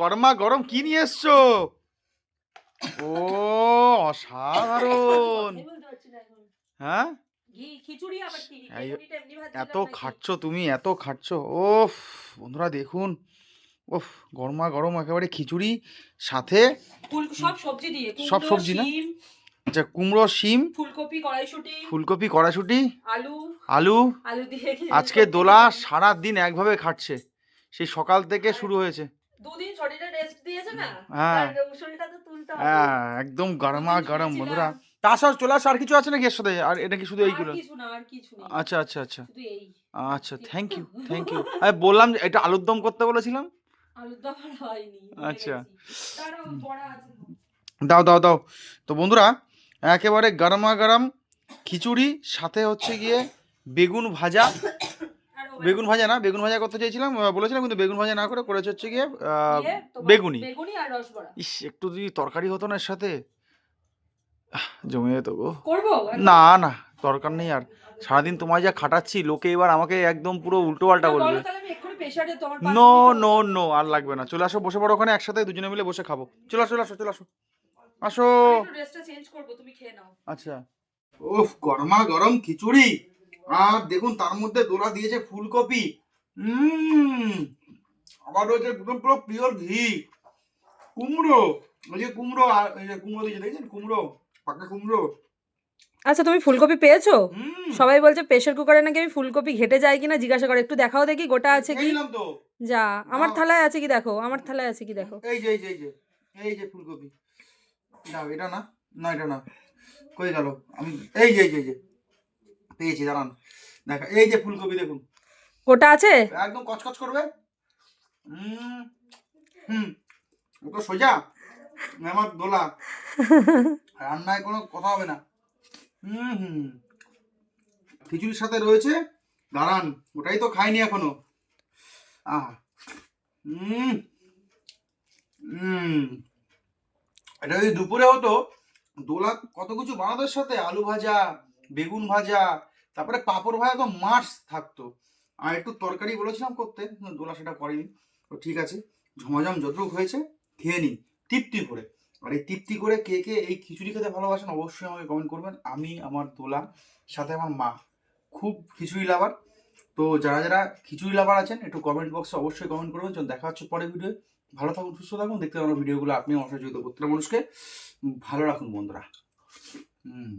গরমা গরম কি নিয়ে এসছো? ও অসাধারণ। হ্যাঁ? এত? খাচ্ছ তুমি এত খাচ্ছ। ওফ বন্ধুরা দেখুন। ওফ গরমা গরম একেবারে খিচুড়ি সাথে সব সবজি দিয়ে। সব সবজি না? আচ্ছা কুমড়ো শিম ফুলকপি কড়াইশুটি। ফুলকপি কড়াশুটি আলু। আলু। আলু দিয়ে আজকে দোলা সারা দিন একভাবে খাটছে সেই সকাল থেকে শুরু হয়েছে। দুদিন শরীরে রেস্ট দিয়েছে না? হ্যাঁ। শরীরটা তো তুলতে হবে। হ্যাঁ একদম গরমা গরম বন্ধুরা। তাছাড়া চলে আসো আর কিছু আছে নাকি এর সাথে? আর এটা কি শুধু আর এইগুলো? কিছু না আর কিছু নেই। আচ্ছা আচ্ছা আচ্ছা। শুধু এই। আচ্ছা থ্যাংক ইউ থ্যাংক ইউ আমি বললাম যে এটা আলুর দম করতে বলেছিলাম? আলুর দম হয়নি আচ্ছা। দাও দাও দাও। তো বন্ধুরা একেবারে গরমা গরম খিচুড়ি সাথে হচ্ছে গিয়ে বেগুন ভাজা। আর বেগুন ভাজা না বেগুন ভাজা করতে চেয়েছিলাম বলেছিলাম কিন্তু বেগুন ভাজা না করে করেছে হচ্ছে গিয়ে তোমার বেগুনি। বেগুনি আর রসবড়া। ইস একটু যদি তরকারি হতো না এর সাথে? জমে যেত গো। করব? না না দরকার নেই আর। সারাদিন তোমায় যা খাটাচ্ছি লোকে এবার আমাকে একদম পুরো উল্টো পাল্টা বলবে। তাহলে আমি এক্ষুনি প্রেসারে তোমার নো নো নো আর লাগবে না। চলে আসো বসে পড়ো ওখানে একসাথে দুজনে মিলে বসে খাব। চলে আসো চলে আসো চলে আসো। আসো। একটু ড্রেসটা চেঞ্জ করব তুমি খেয়ে নাও। আচ্ছা। উফ গরমা গরম খিচুড়ি। আর দেখুন তার মধ্যে দোলা দিয়েছে ফুলকপি। হুম আবার রয়েছে একদম পুরো পিওর ঘি। কুমড়ো ওই যে কুমড়ো আর এই যে কুমড়ো দিয়েছে দেখছেন? কুমড়ো পাকা কুমড়ো। আচ্ছা তুমি ফুলকপি পেয়েছ? হুম। সবাই বলছে প্রেসার কুকারে নাকি আমি ফুলকপি ঘেটে যায় কিনা জিজ্ঞাসা করে। একটু দেখাও দেখি গোটা আছে কি? যা আমার থালায় আছে কি দেখো? আমার থালায় আছে কি দেখো? এই যে এই যে এই যে এই যে ফুলকপি। দাও এটা না না এটা না। কই গেল? আমি এই যে এই যে। পেয়েছি দাঁড়ান। দেখা এই যে ফুলকপি দেখুন। গোটা আছে? একদম কচকচ করবে। হুম হুম ও তো সোজা। আমার দোলা। রান্নায় কোনো কথা হবে না। হুম হুম। খিচুড়ির সাথে রয়েছে দাঁড়ান ওটাই তো খাইনি এখনও। আহ হুম হুম এটা যদি দুপুরে হতো দোলা কত কিছু বানানোর সাথে? আলু ভাজা বেগুন ভাজা তারপরে পাপড় ভাজা তো মাছ থাকতো। আর একটু তরকারি বলেছিলাম করতে দোলা সেটা করেনি। তো ঠিক আছে, ঝমাঝম যতটুকু হয়েছে, খেয়ে নিন, তৃপ্তি করে। আর এই তৃপ্তি করে কে কে এই খিচুড়ি খেতে ভালোবাসেন, অবশ্যই আমাকে কমেন্ট করবেন। আমি, আমার দোলা, সাথে আমার মা, খুব খিচুড়ি লাভার তো যারা যারা খিচুড়ি লাভার আছেন, একটু কমেন্ট বক্সে অবশ্যই কমেন্ট করবেন। চলুন, দেখা হচ্ছে পরে ভিডিও ভালো থাকুন, সুস্থ থাকুন। দেখতে পাবেন ভিডিওগুলো আপনি যুক্ত প্রত্যেকটা মানুষকে ভালো রাখুন, বন্ধুরা। হুম।